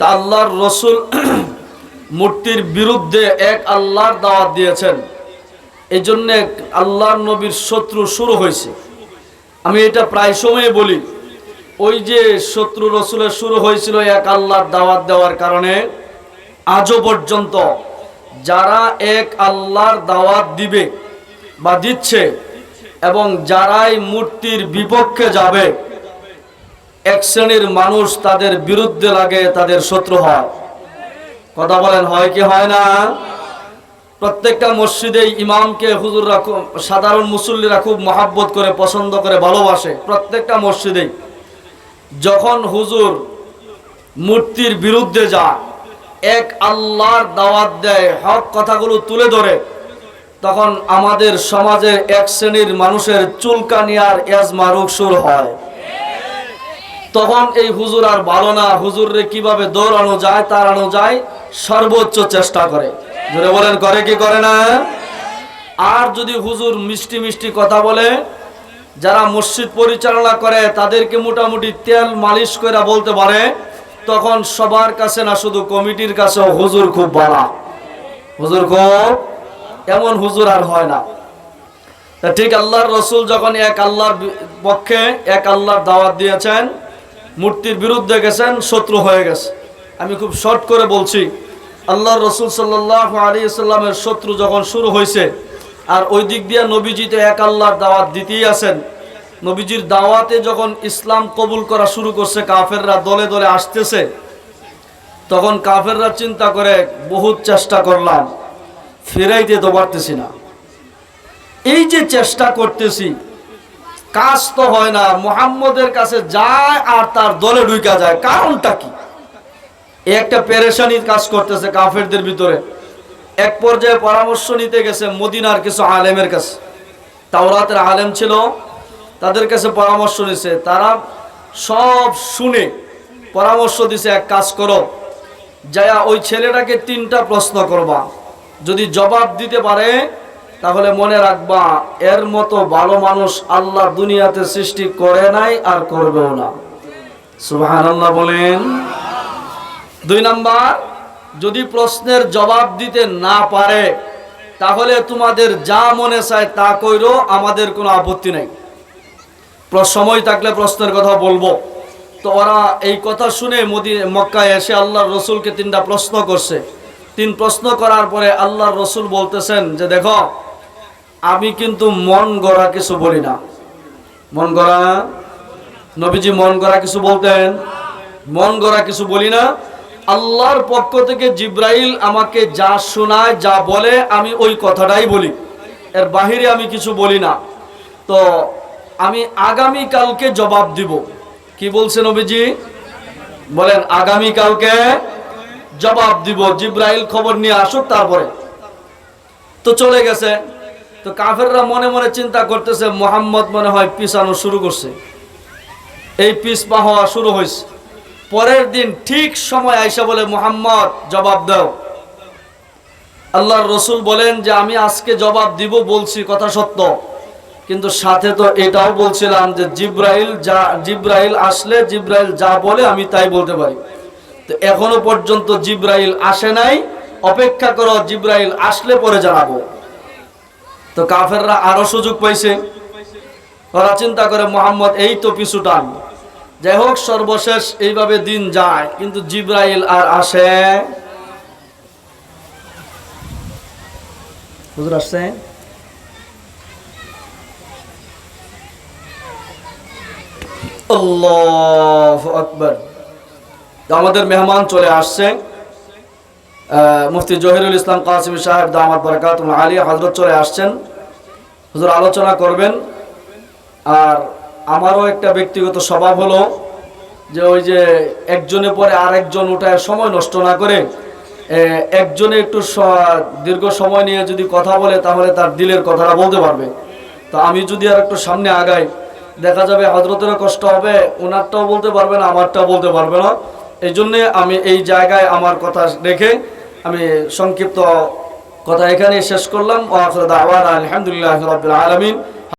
তা আল্লাহর রসুল মূর্তির বিরুদ্ধে এক আল্লাহর দাওয়াত দিয়েছেন। এই জন্যে আল্লাহর নবীর শত্রু শুরু হয়েছে। আমি এটা প্রায় সময় বলি, ওই যে শত্রু রসুলের শুরু হয়েছিল এক আল্লাহর দাওয়াত দেওয়ার কারণে, আজও পর্যন্ত যারা এক আল্লাহর দাওয়াত দিবে বা দিচ্ছে এবং যারাই মূর্তির বিপক্ষে যাবে এক শ্রেণির মানুষ তাদের বিরুদ্ধে লাগে, তাদের শত্রু হয়। কথা বলেন, হয় কি হয় না? প্রত্যেকটা মসজিদে ইমামকে হুজুররা খুব, সাধারণ মুসল্লিরা খুব মহাব্বত করে, পছন্দ করে, ভালোবাসে প্রত্যেকটা মসজিদেই। যখন হুজুর মূর্তির বিরুদ্ধে যায়, এক আল্লাহর দাওয়াত দেয়, হক কথাগুলো তুলে ধরে, তখন আমাদের সমাজের এক শ্রেণির মানুষের চুলকানিয়ার এজমা রোগ শুরু হয়। তখন এই হুজুর আর ভালো না। হুজুররে কীভাবে দৌড়ানো যায়, তাড়ানো যায়, সর্বোচ্চ চেষ্টা করে। জোরে বলেন, করে কি করে না? আর যদি হুজুর মিষ্টি মিষ্টি কথা বলে, যারা মসজিদ পরিচালনা করে, তাদেরকে মোটামুটি তেল মালিশ করে বলতে পারে, তখন সবার কাছে না, শুধু কমিটির কাছেও হুজুর খুব বালা। হুজুর খুব, এমন হুজুর আর হয় না। ঠিক আল্লাহর রসুল যখন এক আল্লাহর পক্ষে এক আল্লাহর দাওয়াত দিয়েছেন মূর্তির বিরুদ্ধে গেছেন, শত্রু হয়ে গেছে। আমি খুব শর্ট করে বলছি আল্লাহ রসুল সাল্লাহ আলী সাল্লামের শত্রু যখন শুরু হয়েছে, আর ওই দিক দিয়ে নবীজি তো এক আল্লাহর দাওয়াত দিতেই আছেন, নবীজির দাওয়াতে যখন ইসলাম কবুল করা শুরু করছে, কাফেররা দলে দলে আসতেছে, তখন কাফেররা চিন্তা করে, বহুত চেষ্টা করলাম, ফেরাইতে তো পারতেছি না। এই যে চেষ্টা করতেছি কাজ তো হয় না, মোহাম্মদের কাছে যায় আর তার দলে ঢুকা যায়। কারণটা কি? একটা পেরেশানির কাজ করতেছে কাফেরদের ভিতরে। এক পর্যায়ে পরামর্শ নিতে গেছে মদিনার কিছু আলেমের কাছে। তাওরাতের আলেম ছিল, তাদের কাছে পরামর্শ নিছে। তারা সব শুনে পরামর্শ দিছে, এক কাজ করো, যায়া ওই ছেলেটাকে তিনটা প্রশ্ন করবা। যদি জবাব দিতে পারে তাহলে মনে রাখবা, এর মতো ভালো মানুষ আল্লাহ দুনিয়াতে সৃষ্টি করে নাই আর করবেও না। সুবাহান আল্লাহ বলেন। দুই নাম্বার, যদি প্রশ্নের জবাব দিতে না পারে, তাহলে তোমাদের যা মনে চায় তা কইরো, আমাদের কোনো আপত্তি নেই। সময় থাকলে প্রশ্নের কথা বলব। তো ওরা এই কথা শুনে মোদি মক্কায় এসে আল্লাহর রসুলকে তিনটা প্রশ্ন করছে। তিন প্রশ্ন করার পরে আল্লাহর রসুল বলতেছেন যে, দেখো আমি কিন্তু মন গড়া কিছু বলি না। মন গড়া? নবীজি মন গড়া কিছু বলতেন। মন গড়া কিছু বলি না। আল্লাহর পক্ষ থেকে জিব্রাইল আমাকে যা শোনায়, যা বলে, আমি ওই কথাটাই বলি। এর বাহিরে আমি কিছু বলি না। তো আমি আগামী কালকে জবাব দিব। কি বলছেন নবীজি? বলেন আগামী কালকে জবাব দিব। জিব্রাইল খবর নিয়ে আসুক তারপরে। তো চলে গেছে। তো কাফেররা মনে মনে চিন্তা করতেছে, মোহাম্মদ মনে হয় পিছানো শুরু করছে। এই পিছপা হওয়া শুরু হয়েছে। পরের দিন ঠিক সময় আইসা বলে, মোহাম্মদ, জবাব দাও। আল্লাহর রসুল বলেন যে, আমি আজকে জবাব দিব, বলছি কথা সত্য। কিন্তু সাথে তো এটাও বলছিলাম যে, জিব্রাইল যা, জিব্রাইল আসলে জিব্রাইল যা বলে, আমি তাই বলতে পারি। তো এখনও পর্যন্ত জিব্রাইল আসে নাই। অপেক্ষা করো, জিব্রাইল আসলে পরে জানাব। তো কাফেররা আরও সুযোগ পাইছে। ওরা চিন্তা করে, মোহাম্মদ, এই তো পিছু টান। যাই হোক, সর্বশেষ এইভাবে দিন যায়, কিন্তু জিব্রাইল আর আসে। আসছে? আল্লাহ আকবর। আমাদের মেহমান চলে আসছে। মুফতি জহিরুল ইসলাম কাসিম সাহেব দামাত বরকাত আলী হজরত চলে আসছেন। হুজুর আলোচনা করবেন। আর আমারও একটা ব্যক্তিগত স্বভাব হলো যে ওই যে একজনের পরে আরেকজন ওঠায় সময় নষ্ট না করে একজনে একটু দীর্ঘ সময় নিয়ে যদি কথা বলে তাহলে তার দিলের কথাটা বলতে পারবে। তো আমি যদি আর একটু সামনে আগাই, দেখা যাবে হজরতেরও কষ্ট হবে ওনারটাও বলতে পারবে না, আমারটাও বলতে পারবে না। এই জন্যে আমি এই জায়গায় আমার কথা রেখে আমি সংক্ষিপ্ত কথা এখানে শেষ করলাম। আলহামদুলিল্লাহ রবিল আলমিন।